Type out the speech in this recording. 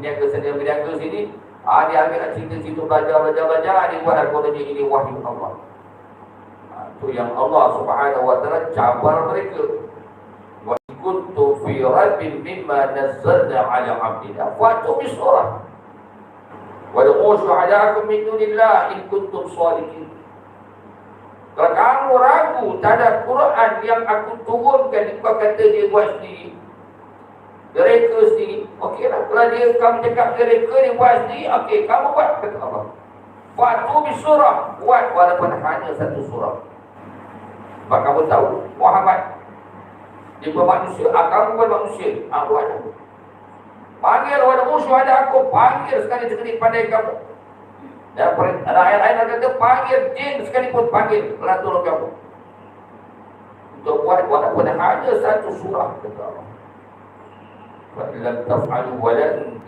peniaga sana peniaga sini ah, dia ambil nak cerita-cerita belajar belajar belajar dia buat harganya ini wahyu Allah. Ah, tu yang Allah subhanahu wa ta'ala cabar mereka. Wa kuntu fi rabbin mimma nazzalna ala abdina. Fatu bisurah wa da'u syuhada'akum min dunillah in kuntum kalau kamu ragu terhadap Quran yang aku turunkan, kau kata dia buat sendiri. Dia reka sendiri. Okeylah. Kalau dia kamu cakap dia reka, dia buat sendiri. Okey, kamu buat. Kata Allah. Waktu di surah. Buat walaupun hanya satu surah. Sebab kamu tahu, Muhammad. Dia buat manusia. Kamu buat manusia. Ah, buat. Panggil wala musuh ada aku. Panggil sekali-sekali pandai kamu. Dan ada ayat-ayat yang kata panggil jin sekalipun panggil Allah tolong kamu. Untuk buat walaupun hanya satu surah kata Allah. فإن لم تفعلوا ولن تفعلوا.